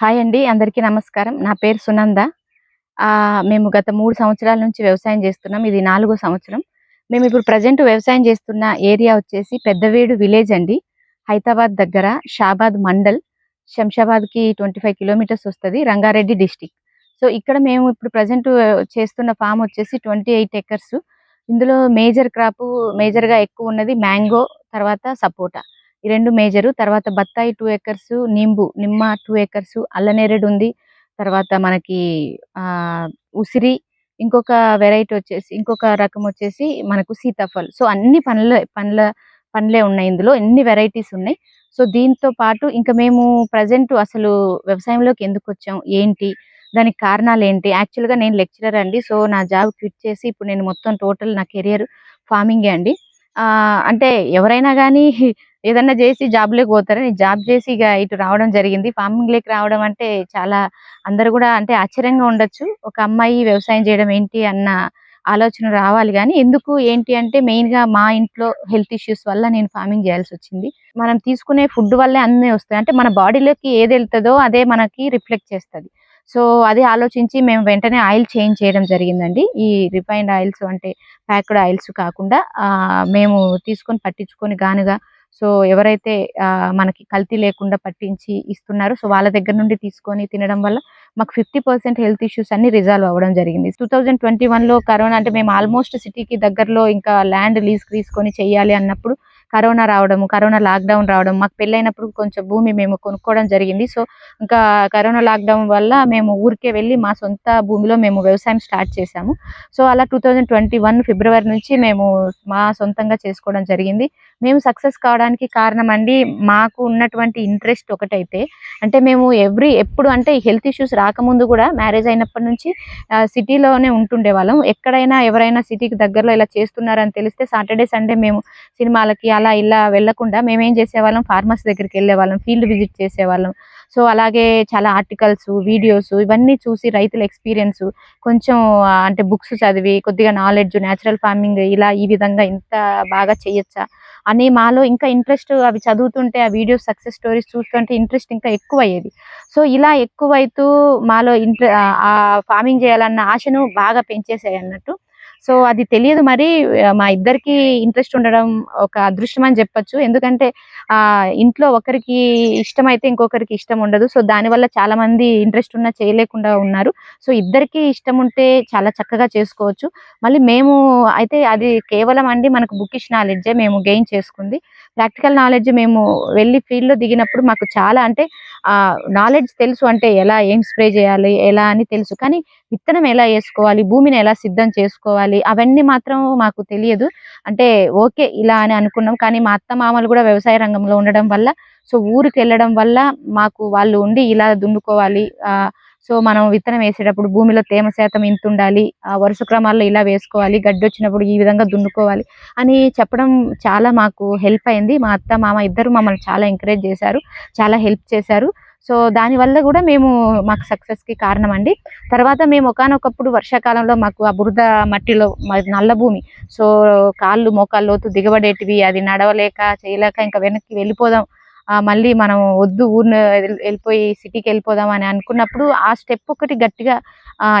Hi అండి అందరికీ నమస్కారం. నా పేరు సునంద. మేము గత మూడు సంవత్సరాల నుంచి వ్యవసాయం చేస్తున్నాం. ఇది నాలుగో సంవత్సరం. మేము ఇప్పుడు ప్రజెంట్ వ్యవసాయం చేస్తున్న ఏరియా వచ్చేసి పెద్దవేడు విలేజ్ అండి. హైదరాబాద్ దగ్గర షాబాద్ మండల్. శంషాబాద్కి ట్వంటీ ఫైవ్ కిలోమీటర్స్ వస్తుంది రంగారెడ్డి డిస్టిక్. సో ఇక్కడ మేము ఇప్పుడు ప్రజెంట్ చేస్తున్న ఫామ్ వచ్చేసి ట్వంటీ ఎయిట్ ఎకర్స్. ఇందులో మేజర్ క్రాప్ మేజర్గా ఎక్కువ ఉన్నది మ్యాంగో తర్వాత సపోటా. ఈ రెండు మేజరు. తర్వాత బత్తాయి టూ ఎకర్స్ నింబు నిమ్మ టూ ఎకర్స్ అల్లనేరేడు ఉంది తర్వాత మనకి ఉసిరి ఇంకొక వెరైటీ వచ్చేసి ఇంకొక రకం వచ్చేసి మనకు సీతాఫల్. సో అన్ని పండ్ల పండ్ల పండ్లే ఉన్నాయి ఇందులో. ఎన్ని వెరైటీస్ ఉన్నాయి. సో దీంతో పాటు ఇంకా మేము ప్రజెంట్ అసలు వ్యవసాయంలోకి ఎందుకు వచ్చాం ఏంటి దానికి కారణాలు ఏంటి? యాక్చువల్గా నేను లెక్చరర్ అండి. సో నా జాబ్ క్విట్ చేసి ఇప్పుడు నేను మొత్తం టోటల్ నా కెరియర్ ఫార్మింగే అండి. అంటే ఎవరైనా కానీ ఏదన్నా చేసి జాబ్లోకి పోతారు నేను జాబ్ చేసి ఇక ఇటు రావడం జరిగింది. ఫార్మింగ్ లేకి రావడం అంటే చాలా అందరు కూడా అంటే ఆశ్చర్యంగా ఉండొచ్చు. ఒక అమ్మాయి వ్యవసాయం చేయడం ఏంటి అన్న ఆలోచన రావాలి కానీ ఎందుకు ఏంటి అంటే మెయిన్గా మా ఇంట్లో హెల్త్ ఇష్యూస్ వల్ల నేను ఫార్మింగ్ చేయాల్సి వచ్చింది. మనం తీసుకునే ఫుడ్ వల్లే అన్నీ వస్తాయి. అంటే మన బాడీలోకి ఏది వెళ్తుందో అదే మనకి రిఫ్లెక్ట్ చేస్తుంది. సో అది ఆలోచించి మేము వెంటనే ఆయిల్ చేంజ్ చేయడం జరిగిందండి. ఈ రిఫైన్డ్ ఆయిల్స్ అంటే ప్యాక్డ్ ఆయిల్స్ కాకుండా మేము తీసుకొని పట్టించుకొని గానుగా సో ఎవరైతే మనకి కల్తీ లేకుండా పట్టించి ఇస్తున్నారో సో వాళ్ళ దగ్గర నుండి తీసుకొని తినడం వల్ల మాకు ఫిఫ్టీ పర్సెంట్ హెల్త్ ఇష్యూస్ అన్ని రిజాల్వ్ అవ్వడం జరిగింది. టూ థౌజండ్ ట్వంటీ వన్లో కరోనా అంటే మేము ఆల్మోస్ట్ సిటీకి దగ్గరలో ఇంకా ల్యాండ్ లీజ్ తీసుకొని చేయాలి అన్నప్పుడు కరోనా రావడం కరోనా లాక్డౌన్ రావడం మాకు పెళ్ళైనప్పుడు కొంచెం భూమి మేము కొనుక్కోవడం జరిగింది. సో ఇంకా కరోనా లాక్డౌన్ వల్ల మేము ఊరికే వెళ్ళి మా సొంత భూమిలో మేము వ్యవసాయం స్టార్ట్ చేశాము. సో అలా టూ థౌజండ్ ట్వంటీ వన్ ఫిబ్రవరి నుంచి మేము మా సొంతంగా చేసుకోవడం జరిగింది. మేము సక్సెస్ కావడానికి కారణం అండి మాకు ఉన్నటువంటి ఇంట్రెస్ట్ ఒకటైతే అంటే మేము ఎవ్రీ ఎప్పుడు అంటే హెల్త్ ఇష్యూస్ రాకముందు కూడా మ్యారేజ్ అయినప్పటి నుంచి సిటీలోనే ఉంటుండే వాళ్ళం. ఎక్కడైనా ఎవరైనా సిటీకి దగ్గరలో ఇలా చేస్తున్నారని తెలిస్తే సాటర్డే సండే మేము సినిమాలకి అలా ఇలా వెళ్ళకుండా మేము ఏం చేసేవాళ్ళం? ఫార్మర్స్ దగ్గరికి వెళ్ళేవాళ్ళం ఫీల్డ్ విజిట్ చేసేవాళ్ళం. సో అలాగే చాలా ఆర్టికల్స్ వీడియోస్ ఇవన్నీ చూసి రైతుల ఎక్స్పీరియన్స్ కొంచెం అంటే బుక్స్ చదివి కొద్దిగా నాలెడ్జ్ న్యాచురల్ ఫార్మింగ్ ఇలా ఈ విధంగా ఇంత బాగా చేయొచ్చా? అని మాలో ఇంకా ఇంట్రెస్ట్ అవి చదువుతుంటే ఆ వీడియోస్ సక్సెస్ స్టోరీస్ చూస్తుంటే ఇంట్రెస్ట్ ఇంకా ఎక్కువ అయ్యేది సో ఇలా ఎక్కువైతూ మాలో ఇంట్రె ఆ ఫార్మింగ్ చేయాలన్న ఆశను బాగా పెంచేసాయి అన్నట్టు సో అది తెలియదు మరి మా ఇద్దరికి ఇంట్రెస్ట్ ఉండడం ఒక అదృష్టం అని చెప్పొచ్చు. ఎందుకంటే ఆ ఇంట్లో ఒకరికి ఇష్టమైతే ఇంకొకరికి ఇష్టం ఉండదు. సో దానివల్ల చాలా మంది ఇంట్రెస్ట్ ఉన్నా చేయలేకుండా ఉన్నారు. సో ఇద్దరికి ఇష్టం ఉంటే చాలా చక్కగా చేసుకోవచ్చు. మళ్ళీ మేము అయితే అది కేవలం అండి మనకు బుకిష్ నాలెడ్జే మేము గెయిన్ చేసుకుంది. ప్రాక్టికల్ నాలెడ్జ్ మేము వెళ్ళి ఫీల్డ్లో దిగినప్పుడు మాకు చాలా అంటే నాలెడ్జ్ తెలుసు అంటే ఎలా ఏం స్ప్రే చేయాలి ఎలా అని తెలుసు. కానీ విత్తనం ఎలా వేసుకోవాలి భూమిని ఎలా సిద్ధం చేసుకోవాలి అవన్నీ మాత్రం మాకు తెలియదు. అంటే ఓకే ఇలా అని అనుకున్నాం. కానీ మా అత్త మామలు కూడా వ్యవసాయ రంగంలో ఉండడం వల్ల సో ఊరికి వెళ్ళడం వల్ల మాకు వాళ్ళు ఉండి ఇలా దున్నుకోవాలి. సో మనం విత్తనం వేసేటప్పుడు భూమిలో తేమ శాతం ఇంత ఉండాలి. వరుస క్రమాల్లో ఇలా వేసుకోవాలి. గడ్డి వచ్చినప్పుడు ఈ విధంగా దున్నుకోవాలి అని చెప్పడం చాలా మాకు హెల్ప్ అయింది. మా అత్త మామ ఇద్దరు మమ్మల్ని చాలా ఎంకరేజ్ చేశారు. చాలా హెల్ప్ చేశారు. సో దానివల్ల కూడా మేము మాకు సక్సెస్కి కారణం అండి తర్వాత మేము ఒకనొకప్పుడు వర్షాకాలంలో మాకు ఆ బురద మట్టిలో నల్ల భూమి. సో కాళ్ళు మోకాళ్ళు లోతు దిగబడేటివి అది నడవలేక చేయలేక ఇంకా వెనక్కి వెళ్ళిపోదాం. మళ్ళీ మనం వద్దు ఊరిని వెళ్ళి- వెళ్ళిపోయి సిటీకి వెళ్ళిపోదాం అని అనుకున్నప్పుడు ఆ స్టెప్ ఒకటి గట్టిగా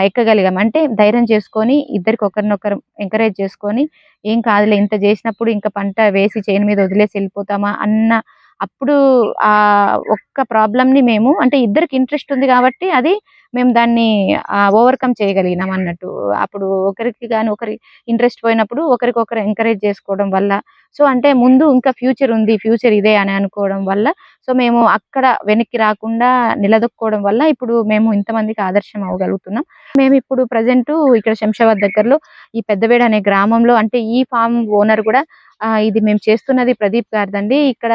ఎక్కగలిగాం. అంటే ధైర్యం చేసుకొని ఇద్దరికి ఒకరినొకరు ఎంకరేజ్ చేసుకొని ఏం కాదులే ఇంత చేసినప్పుడు ఇంకా పంట వేసి చేను మీద వదిలేసి వెళ్ళిపోతామా అన్న అప్పుడు ఆ ఒక్క ప్రాబ్లంని మేము అంటే ఇద్దరికి ఇంట్రెస్ట్ ఉంది కాబట్టి అది మేము దాన్ని ఓవర్కమ్ చేయగలిగినాం అన్నట్టు. అప్పుడు ఒకరికి కానీ ఒకరి ఇంట్రెస్ట్ పోయినప్పుడు ఒకరికొకరు ఎంకరేజ్ చేసుకోవడం వల్ల సో అంటే ముందు ఇంకా ఫ్యూచర్ ఉంది ఫ్యూచర్ ఇదే అని అనుకోవడం వల్ల సో మేము అక్కడ వెనక్కి రాకుండా నిలదొక్కోవడం వల్ల ఇప్పుడు మేము ఇంతమందికి ఆదర్శం అవ్వగలుగుతున్నాం. మేము ఇప్పుడు ప్రజెంట్ ఇక్కడ శంషాబాద్ దగ్గరలో ఈ పెద్దవేడ అనే గ్రామంలో అంటే ఈ ఫామ్ ఓనర్ కూడా ఇది మేము చేస్తున్నది ప్రదీప్ గారిదండి. ఇక్కడ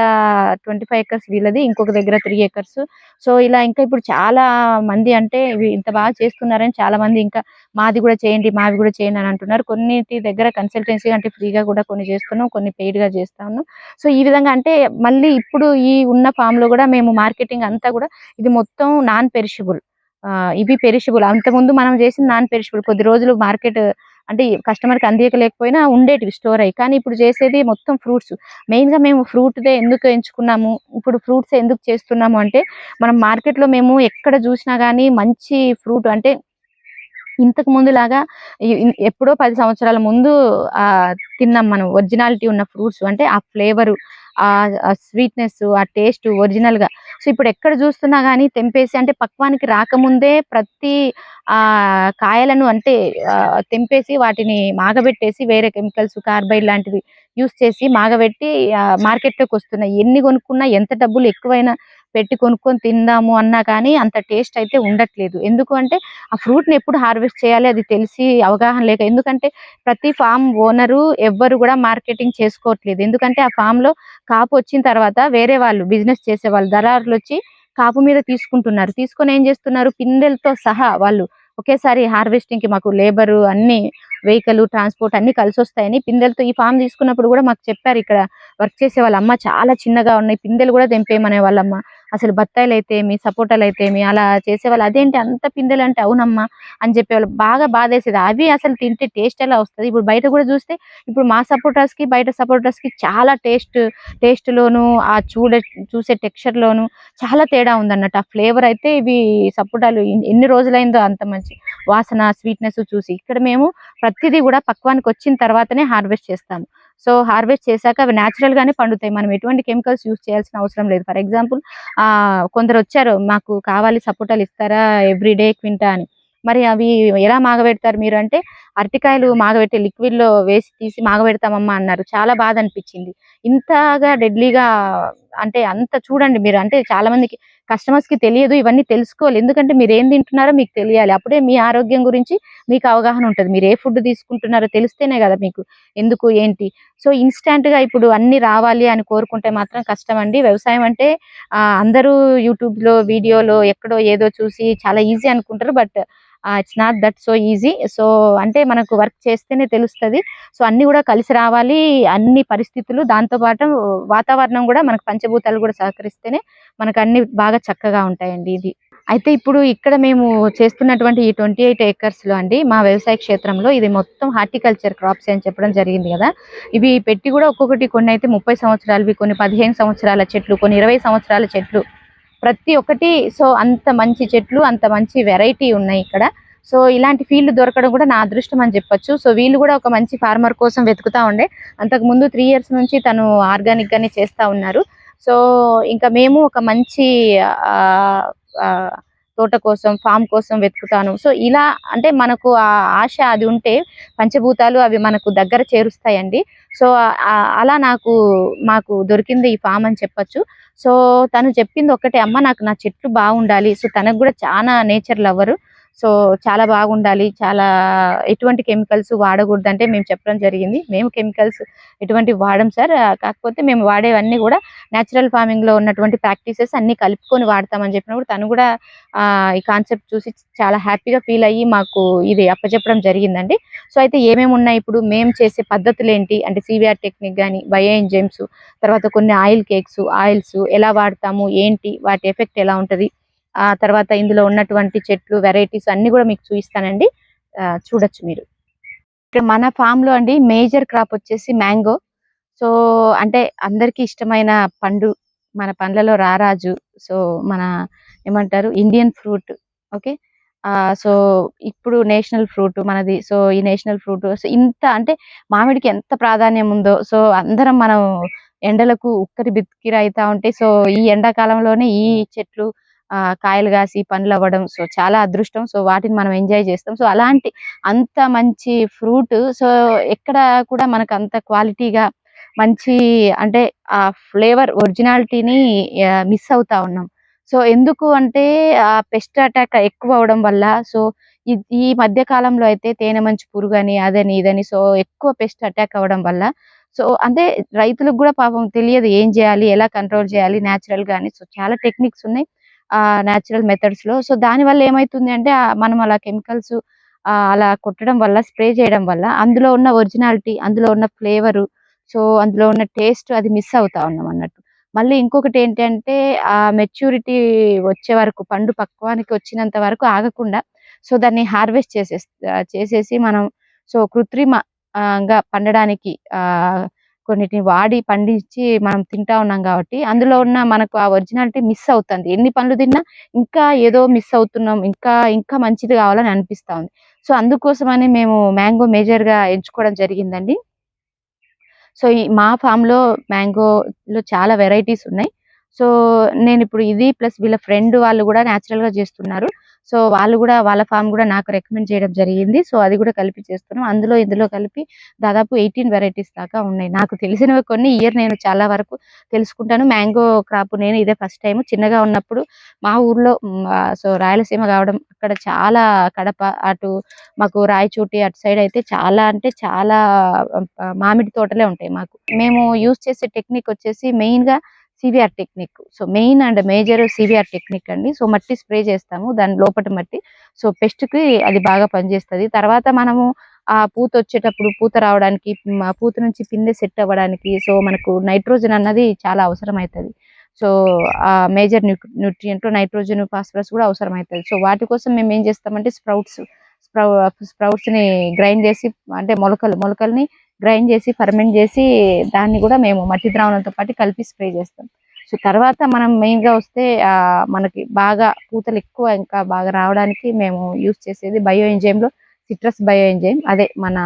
ట్వంటీ ఫైవ్ ఎకర్స్ వీళ్ళది ఇంకొక దగ్గర త్రీ ఎకర్స్. సో ఇలా ఇంకా ఇప్పుడు చాలా మంది అంటే ఇవి ఇంత బాగా చేస్తున్నారని చాలా మంది ఇంకా మాది కూడా చేయండి మావి కూడా చేయండి అని అంటున్నారు. కొన్నిటి దగ్గర కన్సల్టెన్సీ అంటే ఫ్రీగా కూడా కొన్ని చేస్తున్నాం కొన్ని పెయిడ్గా చేస్తా ఉన్నాం సో ఈ విధంగా అంటే మళ్ళీ ఇప్పుడు ఈ ఉన్న ఫామ్లో కూడా మేము మార్కెటింగ్ అంతా కూడా ఇది మొత్తం నాన్ పెరిషబుల్ ఇవి పెరిషబుల్ అంతకుముందు మనం చేసిన నాన్ పెరిషబుల్ కొద్ది రోజులు మార్కెట్ అంటే కస్టమర్కి అందియలేకపోయినా ఉండేటివి స్టోర్ అయ్యి. కానీ ఇప్పుడు చేసేది మొత్తం ఫ్రూట్స్ మెయిన్గా మేము ఫ్రూట్దే ఎందుకు ఎంచుకున్నాము? ఇప్పుడు ఫ్రూట్స్ ఎందుకు చేస్తున్నాము అంటే మనం మార్కెట్లో మేము ఎక్కడ చూసినా కానీ మంచి ఫ్రూట్ అంటే ఇంతకు ముందు లాగా ఎప్పుడో పది సంవత్సరాల ముందు ఆ తిన్నాం మనం. ఒరిజినాలిటీ ఉన్న ఫ్రూట్స్ అంటే ఆ ఫ్లేవర్ ఆ స్వీట్నెస్ ఆ టేస్ట్ ఒరిజినల్గా. సో ఇప్పుడు ఎక్కడ చూస్తున్నా కానీ తెంపేసి అంటే పక్వానికి రాకముందే ప్రతి ఆ కాయలను అంటే తెంపేసి వాటిని మాగబెట్టేసి వేరే కెమికల్స్ కార్బైడ్ లాంటివి యూస్ చేసి మాగబెట్టి మార్కెట్లోకి వస్తున్నాయి ఎన్ని కొనుక్కున్నా ఎంత డబ్బులు ఎక్కువైనా పెట్టి కొనుక్కొని తిందాము అన్నా కానీ అంత టేస్ట్ అయితే ఉండట్లేదు. ఎందుకు అంటే ఆ ఫ్రూట్ని ఎప్పుడు హార్వెస్ట్ చేయాలి అది తెలిసి అవగాహన లేక ఎందుకంటే ప్రతి ఫామ్ ఓనరు ఎవ్వరు కూడా మార్కెటింగ్ చేసుకోవట్లేదు. ఎందుకంటే ఆ ఫామ్లో కాపు వచ్చిన తర్వాత వేరే వాళ్ళు బిజినెస్ చేసే వాళ్ళు దళారులు వచ్చి కాపు మీద తీసుకుంటున్నారు. తీసుకొని ఏం చేస్తున్నారు? పిందెలతో సహా వాళ్ళు ఒకేసారి హార్వెస్టింగ్కి మాకు లేబర్ అన్ని వెహికల్ ట్రాన్స్పోర్ట్ అన్ని కలిసి వస్తాయని పిందెలతో ఈ ఫామ్ తీసుకున్నప్పుడు కూడా మాకు చెప్పారు. ఇక్కడ వర్క్ చేసే వాళ్ళ అమ్మ చాలా చిన్నగా ఉన్నాయి. పిందెలు కూడా తెంపేయమనే వాళ్ళమ్మ. అసలు బత్తాయిలు అయితే ఏమి సపోటాలు అయితే ఏమి అలా చేసేవాళ్ళు అదేంటి అంత పిందెలు అంటే అవునమ్మా అని చెప్పేవాళ్ళు బాగా బాధేసేది. అవి అసలు తింటే టేస్ట్ ఎలా వస్తుంది? ఇప్పుడు బయట కూడా చూస్తే ఇప్పుడు మా సపోటాస్కి బయట సపోటాస్కి చాలా టేస్ట్ టేస్ట్లోను ఆ చూడ చూసే టెక్స్చర్లోను చాలా తేడా ఉందన్నట్టు. ఆ ఫ్లేవర్ అయితే ఇవి సపోటాలు ఎన్ని- ఎన్ని రోజులైందో అంత మంచి. వాసన స్వీట్నెస్ చూసి. ఇక్కడ మేము ప్రతిదీ కూడా పక్వానికి వచ్చిన తర్వాతనే హార్వెస్ట్ చేస్తాము. సో హార్వెస్ట్ చేశాక అవి natural గానే పండుతాయి. మనం ఎటువంటి కెమికల్స్ యూస్ చేయాల్సిన అవసరం లేదు. ఫర్ ఎగ్జాంపుల్ కొందరు వచ్చారు మాకు కావాలి సపోటాలు ఇస్తారా ఎవ్రీ డే క్వింటా అని. మరి అవి ఎలా మాగబెడతారు మీరు అంటే అరటికాయలు మాగబెట్టి లిక్విడ్లో వేసి తీసి మాగబెడతామమ్మా అన్నారు. చాలా బాధ అనిపించింది ఇంతగా డెడ్లీగా అంటే అంత చూడండి మీరు అంటే చాలా మందికి కస్టమర్స్కి తెలియదు ఇవన్నీ తెలుసుకోవాలి. ఎందుకంటే మీరు ఏం తింటున్నారో మీకు తెలియాలి. అప్పుడే మీ ఆరోగ్యం గురించి మీకు అవగాహన ఉంటుంది. మీరు ఏ ఫుడ్ తీసుకుంటున్నారో తెలిస్తేనే కదా మీకు ఎందుకు ఏంటి? సో ఇన్స్టాంట్గా ఇప్పుడు అన్ని రావాలి అని కోరుకుంటే మాత్రం కష్టం అండి. వ్యవసాయం అంటే అందరూ యూట్యూబ్లో వీడియోలో ఎక్కడో ఏదో చూసి చాలా ఈజీ అనుకుంటారు. But it's not that so easy so అంటే మనకు వర్క్ చేస్తేనే తెలుస్తది. సో అన్ని కూడా కలిసి రావాలి. అన్ని పరిస్థితులు దాంతో పాటు వాతావరణం కూడా మనకు పంచభూతాలు కూడా సహకరిస్తేనే మనకు అన్ని బాగా చక్కగా ఉంటాయండి ఇది. అయితే ఇప్పుడు ఇక్కడ మేము చేస్తున్నటువంటి ఈ ట్వంటీ ఎయిట్ ఏకర్స్లో అండి మా వ్యవసాయ క్షేత్రంలో ఇది మొత్తం హార్టికల్చర్ క్రాప్స్ అని చెప్పడం జరిగింది కదా. ఇవి పెట్టి కూడా ఒక్కొక్కటి కొన్ని అయితే ముప్పై సంవత్సరాలవి కొన్ని పదిహేను సంవత్సరాల చెట్లు కొన్ని ఇరవై సంవత్సరాల చెట్లు ప్రతి ఒక్కటి సో అంత మంచి చెట్లు అంత మంచి వెరైటీ ఉన్నాయి ఇక్కడ. సో ఇలాంటి ఫీల్డ్ దొరకడం కూడా నా అదృష్టం అని చెప్పొచ్చు. సో వీళ్ళు కూడా ఒక మంచి ఫార్మర్ కోసం వెతుకుతా ఉండే. అంతకు ముందు త్రీ ఇయర్స్ నుంచి తను ఆర్గానిక్ గానే చేస్తా ఉన్నారు. సో ఇంకా మేము ఒక మంచి ఆ, తోట కోసం ఫామ్ కోసం వెతుకుతాను. సో ఇలా అంటే మనకు ఆ ఆశ అది ఉంటే పంచభూతాలు అవి మనకు దగ్గర చేరుస్తాయండి. సో అలా నాకు మాకు దొరికింది ఈ ఫామ్ అని చెప్పొచ్చు. సో తను చెప్పింది ఒక్కటే అమ్మ నాకు నా చెట్లు బాగుండాలి. సో తనకు కూడా చాలా నేచర్ లవరు సో చాలా బాగుండాలి చాలా ఎటువంటి కెమికల్స్ వాడకూడదు అంటే మేము చెప్పడం జరిగింది. మేము కెమికల్స్ ఎటువంటి వాడం సార్. కాకపోతే మేము వాడేవన్నీ కూడా న్యాచురల్ ఫార్మింగ్లో ఉన్నటువంటి ప్రాక్టీసెస్ అన్ని కలుపుకొని వాడతామని చెప్పినప్పుడు తను కూడా ఈ కాన్సెప్ట్ చూసి చాలా హ్యాపీగా ఫీల్ అయ్యి మాకు ఇది అప్పచెప్పడం జరిగిందండి. సో అయితే ఏమేమి ఉన్నాయి ఇప్పుడు? మేము చేసే పద్ధతులు ఏంటి అంటే సివిఆర్ టెక్నిక్ కానీ బయో ఎంజైమ్స్ తర్వాత కొన్ని ఆయిల్ కేక్స్ ఆయిల్స్ ఎలా వాడతాము? ఏంటి? వాటి ఎఫెక్ట్ ఎలా ఉంటుంది? ఆ తర్వాత ఇందులో ఉన్నటువంటి చెట్లు వెరైటీస్ అన్ని కూడా మీకు చూపిస్తానండి. చూడొచ్చు మీరు. ఇక్కడ మన ఫామ్లో అండి మేజర్ క్రాప్ వచ్చేసి మ్యాంగో సో అంటే అందరికి ఇష్టమైన పండు మన పండ్లలో రారాజు. సో మన ఏమంటారు? ఇండియన్ ఫ్రూట్ ఓకే ఆ సో ఇప్పుడు నేషనల్ ఫ్రూట్ మనది. సో ఈ నేషనల్ ఫ్రూట్ సో ఇంత అంటే మామిడికి ఎంత ప్రాధాన్యం ఉందో. సో అందరం మనం ఎండలకు ఉక్కరి బిక్కిరి అవుతా ఉంటే సో ఈ ఎండాకాలంలోనే ఈ చెట్లు ఆ కాయలు కాసి పండ్లు అవ్వడం సో చాలా అదృష్టం. సో వాటిని మనం ఎంజాయ్ చేస్తాం. సో అలాంటి అంత మంచి ఫ్రూట్ సో ఎక్కడ కూడా మనకు అంత క్వాలిటీగా మంచి అంటే ఆ ఫ్లేవర్ ఒరిజినాలిటీని మిస్ అవుతా ఉన్నాం. సో ఎందుకు అంటే ఆ పెస్ట్ అటాక్ ఎక్కువ అవడం వల్ల సో ఈ- ఈ మధ్య కాలంలో అయితే తేనె మంచి పురుగు అని అదని ఇదని సో ఎక్కువ పెస్ట్ అటాక్ అవ్వడం వల్ల సో అంటే రైతులకు కూడా పాపం తెలియదు ఏం చేయాలి ఎలా కంట్రోల్ చేయాలి న్యాచురల్ గాని సో చాలా టెక్నిక్స్ ఉన్నాయి. న్యాచురల్ మెథడ్స్లో. సో దాని వల్ల ఏమైతుంది అంటే మనం అలా కెమికల్స్ అలా కొట్టడం వల్ల స్ప్రే చేయడం వల్ల అందులో ఉన్న ఒరిజినాలిటీ అందులో ఉన్న ఫ్లేవరు సో అందులో ఉన్న టేస్ట్ అది మిస్ అవుతా ఉన్నాం అన్నట్టు. మళ్ళీ ఇంకొకటి ఏంటంటే ఆ మెచ్యూరిటీ వచ్చే వరకు పండు పక్వానికి వచ్చినంత వరకు ఆగకుండా సో దాన్ని హార్వెస్ట్ చేసే చేసేసి మనం సో కృత్రిమంగా పండడానికి ఆ కొన్నిటిని వాడి పండించి మనం తింటా ఉన్నాం కాబట్టి అందులో ఉన్న మనకు ఆ ఒరిజినాలిటీ మిస్ అవుతుంది. ఎన్ని పండ్లు తిన్నా ఇంకా ఏదో మిస్ అవుతున్నాం ఇంకా ఇంకా మంచిది కావాలని అనిపిస్తా ఉంది. సో అందుకోసమని మేము మ్యాంగో మేజర్గా ఎంచుకోవడం జరిగిందండి. సో ఈ మా ఫామ్లో మ్యాంగో లో చాలా వెరైటీస్ ఉన్నాయి. సో నేను ఇప్పుడు ఇది ప్లస్ వీళ్ళ ఫ్రెండ్ వాళ్ళు కూడా న్యాచురల్గా చేస్తున్నారు. సో వాళ్ళు కూడా వాళ్ళ ఫామ్ కూడా నాకు రికమెండ్ చేయడం జరిగింది. సో అది కూడా కలిపి చేస్తున్నాం. అందులో ఇందులో కలిపి దాదాపు ఎయిటీన్ వెరైటీస్ దాకా ఉన్నాయి. నాకు తెలిసినవి కొన్ని ఇయర్ నేను చాలా వరకు తెలుసుకుంటాను. మ్యాంగో క్రాప్ నేను ఇదే ఫస్ట్ టైం చిన్నగా ఉన్నప్పుడు మా ఊర్లో సో రాయలసీమ కావడం అక్కడ చాలా కడప అటు మాకు రాయచోటి అటు సైడ్ అయితే చాలా అంటే చాలా మామిడి తోటలే ఉంటాయి మాకు. మేము యూజ్ చేసే టెక్నిక్ వచ్చేసి మెయిన్గా CVR technique. So main and major CVR technique అండి. సో మట్టి స్ప్రే చేస్తాము. దాని లోపటి మట్టి. సో పెస్ట్కి అది బాగా పనిచేస్తుంది. తర్వాత మనము ఆ పూత వచ్చేటప్పుడు పూత రావడానికి పూత నుంచి పిందె సెట్ అవ్వడానికి సో మనకు నైట్రోజన్ అన్నది చాలా అవసరం అవుతుంది సో ఆ మేజర్ న్యూట్రియంట్ నైట్రోజన్ ఫాస్ఫరస్ కూడా అవసరం అవుతుంది సో వాటి కోసం మేము ఏం చేస్తామంటే స్ప్రౌట్స్ స్ప్రౌ స్ప్రౌట్స్ని గ్రైండ్ చేసి అంటే మొలకలు మొలకల్ని గ్రైండ్ చేసి ఫర్మెంట్ చేసి దాన్ని కూడా మేము మట్టి ద్రావణంతో పాటు కలిపి స్ప్రే చేస్తాం. సో తర్వాత మనం మెయిన్గా వస్తే మనకి బాగా పూతలు ఎక్కువ ఇంకా బాగా రావడానికి మేము యూస్ చేసేది బయో ఎంజైమ్లో సిట్రస్ బయో ఎంజైమ్ అదే మన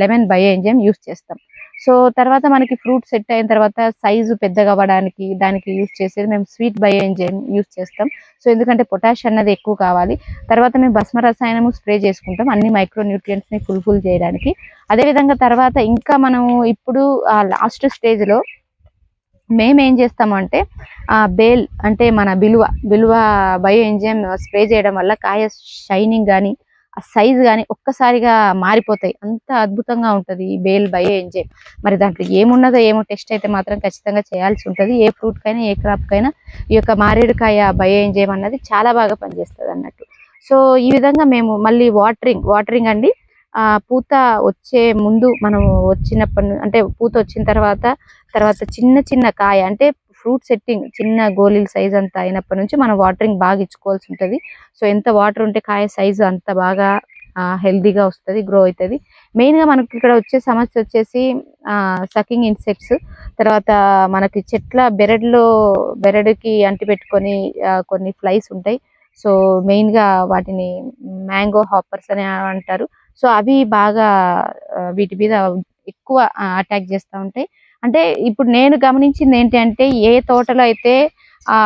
లెమన్ బయో ఎంజైమ్ యూస్ చేస్తాం. సో తర్వాత మనకి ఫ్రూట్ సెట్ అయిన తర్వాత సైజు పెద్దగా అవ్వడానికి దానికి యూస్ చేసేది మేము స్వీట్ బయో ఎంజైమ్ యూస్ చేస్తాం. సో ఎందుకంటే పొటాష్ అన్నది ఎక్కువ కావాలి. తర్వాత మేము భస్మ రసాయనము స్ప్రే చేసుకుంటాం అన్ని మైక్రో న్యూట్రియంట్స్ని ఫుల్ఫుల్ చేయడానికి. అదే విధంగా తర్వాత ఇంకా మనం ఇప్పుడు ఆ లాస్ట్ స్టేజ్లో మేము ఏం చేస్తామంటే బేల్ అంటే మన బిలువ బిలువ బయో ఎంజైమ్ స్ప్రే చేయడం వల్ల కాయ షైనింగ్ కానీ ఆ సైజ్ కానీ ఒక్కసారిగా మారిపోతాయి. అంత అద్భుతంగా ఉంటుంది ఈ బేల్ బయో ఎంజైమ్. మరి దాంట్లో ఏమున్నదో ఏమో టెస్ట్ అయితే మాత్రం ఖచ్చితంగా చేయాల్సి ఉంటుంది. ఏ ఫ్రూట్కైనా ఏ క్రాప్కైనా ఈ యొక్క మారేడుకాయ బయో ఎంజైమ్ అన్నది చాలా బాగా పనిచేస్తుంది అన్నట్టు. సో ఈ విధంగా మేము మళ్ళీ వాటరింగ్ వాటరింగ్ అండి. పూత వచ్చే ముందు మనం వచ్చినప్పటి అంటే పూత వచ్చిన తర్వాత తర్వాత చిన్న చిన్న కాయ అంటే ఫ్రూట్ సెట్టింగ్ చిన్న గోళీల సైజ్ అంత అయినప్పటి నుంచి మనం వాటరింగ్ బాగా ఇచ్చుకోవాల్సి ఉంటుంది. సో ఎంత వాటర్ ఉంటే కాయ సైజు అంత బాగా హెల్దీగా వస్తుంది గ్రో అవుతుంది. మెయిన్గా మనకి ఇక్కడ వచ్చే సమస్య వచ్చేసి సకింగ్ ఇన్సెక్ట్స్. తర్వాత మనకి చెట్ల బెరడులో బెరడుకి అంటి పెట్టుకొని కొన్ని ఫ్లైస్ ఉంటాయి. సో మెయిన్గా వాటిని మ్యాంగో హాపర్స్ అని అంటారు. సో అవి బాగా వీటి మీద ఎక్కువ అటాక్ చేస్తూ ఉంటాయి. అంటే ఇప్పుడు నేను గమనించింది ఏంటంటే ఏ తోటలో అయితే ఆ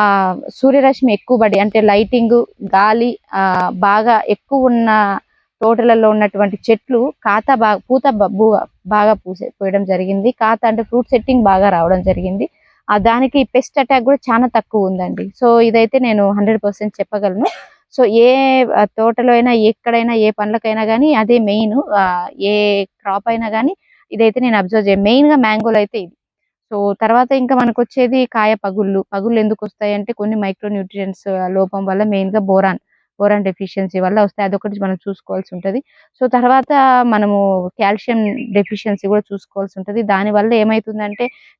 సూర్యరశ్మి ఎక్కువ పడి అంటే లైటింగ్ గాలి బాగా ఎక్కువ ఉన్న తోటలలో ఉన్నటువంటి చెట్లు కాత బాగా పూత బాగా పూసే పోయడం జరిగింది. కాత అంటే ఫ్రూట్ సెట్టింగ్ బాగా రావడం జరిగింది. ఆ దానికి పెస్ట్ అటాక్ కూడా చాలా తక్కువ ఉందండి. సో ఇదైతే నేను హండ్రెడ్ పర్సెంట్ చెప్పగలను. సో ఏ తోటలో అయినా ఎక్కడైనా ఏ పండ్లకైనా కానీ అదే మెయిన్ ఏ క్రాప్ అయినా కానీ ఇదైతే నేను అబ్జర్వ్ చేయ మెయిన్గా మ్యాంగోలు అయితే ఇది సో తర్వాత ఇంకా మనకు వచ్చేది కాయ పగుళ్ళు. పగుళ్ళు ఎందుకు వస్తాయి అంటే కొన్ని మైక్రో న్యూట్రియన్స్ లోపం వల్ల మెయిన్గా బోరాన్ బోరాన్ డెఫిషియన్సీ వల్ల వస్తాయి. అదొకటి మనం చూసుకోవాల్సి ఉంటుంది. సో తర్వాత మనము కాల్షియం డెఫిషియన్సీ కూడా చూసుకోవాల్సి ఉంటుంది. దాని వల్ల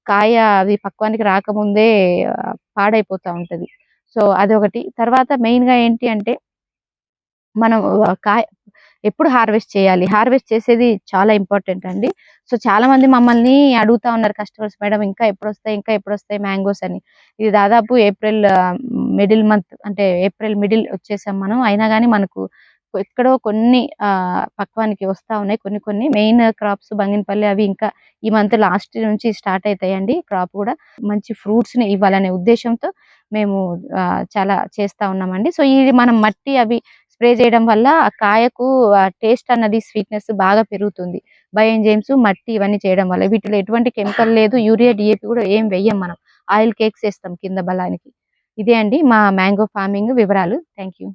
కాయ అది పక్వానికి రాకముందే పాడైపోతూ పాడైపోతా ఉంటది. సో అదొకటి. తర్వాత మెయిన్గా ఏంటి అంటే మనం కాయ ఎప్పుడు హార్వెస్ట్ చేయాలి? హార్వెస్ట్ చేసేది చాలా ఇంపార్టెంట్ అండి. సో చాలా మంది మమ్మల్ని అడుగుతా ఉన్నారు కస్టమర్స్ మేడం ఇంకా ఎప్పుడు వస్తాయి ఇంకా ఎప్పుడు వస్తాయి మ్యాంగోస్? అని. ఇది దాదాపు ఏప్రిల్ మిడిల్ మంత్ అంటే ఏప్రిల్ మిడిల్ వచ్చేసాం మనం. అయినా కానీ మనకు ఎక్కడో కొన్ని పక్వానికి వస్తా ఉన్నాయి. కొన్ని కొన్ని మెయిన్ క్రాప్స్ బంగినపల్లి అవి ఇంకా ఈ మంత్ లాస్ట్ నుంచి స్టార్ట్ అవుతాయండి క్రాప్ కూడా. మంచి ఫ్రూట్స్ని ఇవ్వాలనే ఉద్దేశంతో మేము చాలా చేస్తా ఉన్నామండి. సో ఇది మనం మట్టి అవి స్ప్రే చేయడం వల్ల ఆ కాయకు టేస్ట్ అన్నది స్వీట్నెస్ బాగా పెరుగుతుంది. బయోఎంజైమ్స్ మట్టి ఇవన్నీ చేయడం వల్ల. వీటిలో ఎటువంటి కెమికల్ లేదు. యూరియా డిఏపి కూడా ఏం వెయ్యం మనం. ఆయిల్ కేక్స్ వేస్తాం కింద బలానికి. ఇదే అండి మా మ్యాంగో ఫార్మింగ్ వివరాలు. Thank you